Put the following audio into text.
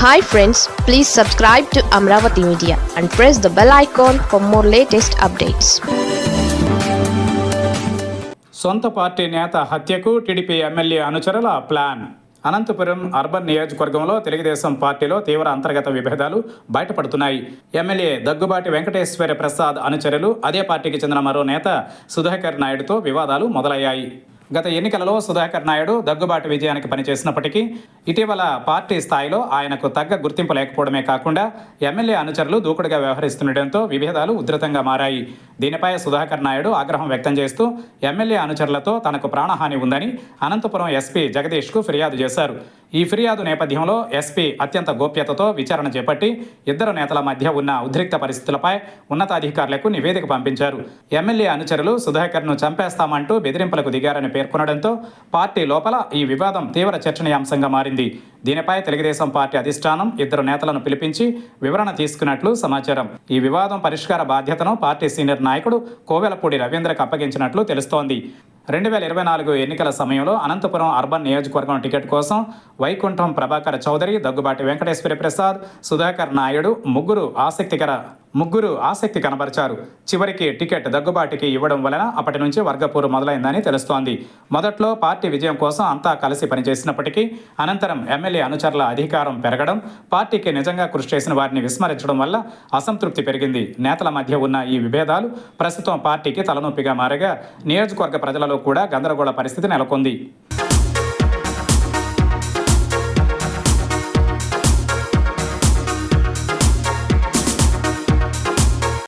Hi friends please subscribe to Amaravati media and press the bell icon for more latest updates సొంత party నేత హత్యకు TDP MLA అనుచరుల plan. Anantapuram urban నియోజకవర్గంలో తెలుగుదేశం పార్టీలో తీవ్ర అంతర్గత విభేదాలు బయటపడుతున్నాయి. ఎమ్మెల్యే దగ్గుబాటి వెంకటేశ్వర ప్రసాద్ అనుచరులు అదే పార్టీకి చెందిన మరో నేత సుధాకర్ నాయుడుతో వివాదాలు మొదలయ్యాయి. గత ఎన్నికలలో సుధాకర్ నాయుడు దగ్గుబాటు విజయానికి పనిచేసినప్పటికీ ఇటీవల పార్టీ స్థాయిలో ఆయనకు తగ్గ గుర్తింపు లేకపోవడమే కాకుండా ఎమ్మెల్యే అనుచరులు దూకుడుగా వ్యవహరిస్తుండటంతో విభేదాలు ఉధృతంగా మారాయి. దీనిపై సుధాకర్ నాయుడు ఆగ్రహం వ్యక్తం చేస్తూ ఎమ్మెల్యే అనుచరులతో తనకు ప్రాణహాని ఉందని అనంతపురం ఎస్పీ జగదీష్కు ఫిర్యాదు చేశారు. ఈ ఫిర్యాదు నేపథ్యంలో ఎస్పీ అత్యంత గోప్యతతో విచారణ చేపట్టి ఇద్దరు నేతల మధ్య ఉన్న ఉద్రిక్త పరిస్థితులపై ఉన్నతాధికారులకు నివేదిక పంపించారు. ఎమ్మెల్యే అనుచరులు సుధాకర్ను చంపేస్తామంటూ బెదిరింపులకు దిగారని పేర్కొనడంతో పార్టీ లోపల ఈ వివాదం తీవ్ర చర్చనీయాంశంగా మారింది. దీనిపై తెలుగుదేశం పార్టీ అధిష్టానం ఇద్దరు నేతలను పిలిపించి వివరణ తీసుకున్నట్లు సమాచారం. ఈ వివాదం పరిష్కార బాధ్యతను పార్టీ సీనియర్ నాయకుడు కోవెలపూడి రవీంద్రకు అప్పగించినట్లు తెలుస్తోంది. రెండు వేల ఇరవై నాలుగు ఎన్నికల సమయంలో అనంతపురం అర్బన్ నియోజకవర్గం టికెట్ కోసం వైకుంఠం ప్రభాకర్ చౌదరి దగ్గుబాటి వెంకటేశ్వరి ప్రసాద్ సుధాకర్ నాయుడు ముగ్గురు ఆసక్తికర ముగ్గురు ఆసక్తి కనబరిచారు. చివరికి టికెట్ దగ్గుబాటికి ఇవ్వడం వలన అప్పటి నుంచి వర్గపూరు మొదలైందని తెలుస్తోంది. మొదట్లో పార్టీ విజయం కోసం అంతా కలిసి పనిచేసినప్పటికీ అనంతరం ఎమ్మెల్యే అనుచరుల అధికారం పెరగడం పార్టీకి నిజంగా కృషి చేసిన వారిని విస్మరించడం వల్ల అసంతృప్తి పెరిగింది. నేతల మధ్య ఉన్న ఈ విభేదాలు ప్రస్తుతం పార్టీకి తలనొప్పిగా మారగా నియోజకవర్గ ప్రజలలో కూడా గందరగోళ పరిస్థితి నెలకొంది.